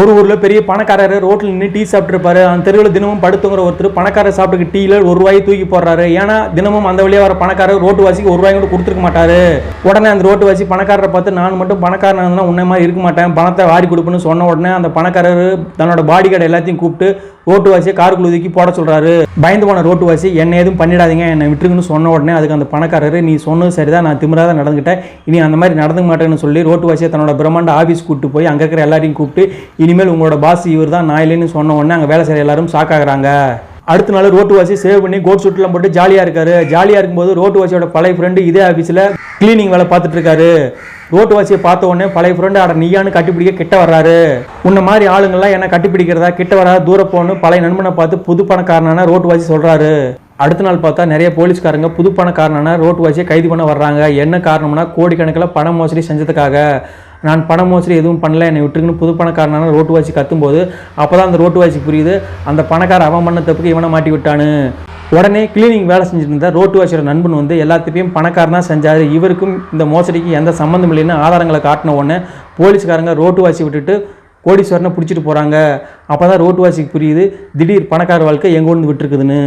ஒரு ஊரில் பெரிய பணக்காரர் ரோட்டில் நின்று டீ சாப்பிட்ருப்பாரு அந்த தெருவில் தினமும் படுத்துங்கிற ஒருத்தர் பணக்காரர் சாப்பிட்டு டீயில் ஒரு ரூபாயை தூக்கி போடுறாரு. ஏன்னா தினமும் அந்த வழியாக வர பணக்காரர் ரோட்டு வாசிக்கு ஒரு ரூபாய் கூட கொடுத்துருக்க மாட்டாரு. உடனே அந்த ரோட்டு வாசி பணக்காரரை பார்த்து நான் மட்டும் பணக்காரன் இருந்தால் உன்னை மாதிரி இருக்க மாட்டேன். பணத்தை வாரி கொடுப்பேன்னு சொன்ன உடனே அந்த பணக்காரர் தன்னோட பாடி கார்டு எல்லாத்தையும் கூப்பிட்டு ரோட்டு வாசியை காருக்குள்ள தூக்கி போட சொல்கிறாரு பயந்து போன ரோட்டு வாசி என்ன எதுவும் பண்ணிடாதீங்க என்னை விட்டுருக்குன்னு சொன்ன உடனே அதுக்கு அந்த பணக்காரர் நீ சொன்னது சரிதான் நான் திமிராக நடந்துக்கிட்டேன். இனி அந்த மாதிரி நடந்துக்க மாட்டேன்னு சொல்லி ரோட்டு வாசியை தன்னோட பிரம்மாண்ட ஆஃபீஸ் கூப்பிட்டு போய் அங்கே இருக்கிற எல்லாரையும் கூப்பிட்டு இனிமேல் உங்களோட பாஸ் இவர் தான் நான் இல்லைன்னு சொன்ன உடனே அங்கே வேலை செய்கிற எல்லாரும் ஷாக் ஆகுறாங்க. அடுத்த நாள் ரோட்டு வாசி சேவ் பண்ணி கோட் சூட்லாம் போட்டு ஜாலியாக இருக்காரு. ஜாலியாக இருக்கும்போது ரோட்டு வாசியோட பழைய ஃப்ரெண்டு இதே ஆஃபீஸில் க்ளீனிங் வேலை பார்த்துட்டு இருக்காரு. ரோட்டு வாசியை பார்த்த உடனே பழைய ஃப்ரெண்டு அட நீயான்னு கட்டிப்பிடிக்க கிட்ட வர்றாரு. உன்ன மாதிரி ஆளுங்கள்லாம் என்ன கட்டிப்பிடிக்கிறதா கிட்ட வராது தூர போகணும் பழைய நண்பனை பார்த்து புது பணக்காரனான ரோட்டு வாசி சொல்கிறாரு அடுத்த நாள் பார்த்தா நிறைய போலீஸ்காரங்க புது பணக்காரனான ரோட்டு வாசியை கைது பண்ண வர்றாங்க. என்ன காரணம்னா கோடிக்கணக்கில் பண மோசடி செஞ்சதுக்காக. நான் பண மோசடி எதுவும் பண்ணல என்னை விட்டுருக்குன்னு புது பணக்காரனான ரோட்டு வாசி கத்தும்போது அப்போ தான் அந்த ரோட்டு வாசி புரியுது அந்த பணக்கார அவன் பண்ண தப்புக்கு இவனை மாட்டி விட்டானு. உடனே கிளீனிங் வேலை செஞ்சுட்டு இருந்த ரோட்டு வாசியோட நண்பன் வந்து எல்லாத்தையும் பணக்காரனாக செஞ்சார். இவருக்கும் இந்த மோசடிக்கு எந்த சம்மந்தம் இல்லைன்னு ஆதாரங்களை காட்டின உடனே போலீஸ்காரங்க ரோட்டு வாசி விட்டுட்டு கோடீஸ்வரனை பிடிச்சிட்டு போகிறாங்க அப்போ தான் ரோட்டு வாசிக்கு புரியுது திடீர் பணக்கார வாழ்க்கை எங்கே ஒன்று விட்டுருக்குதுன்னு.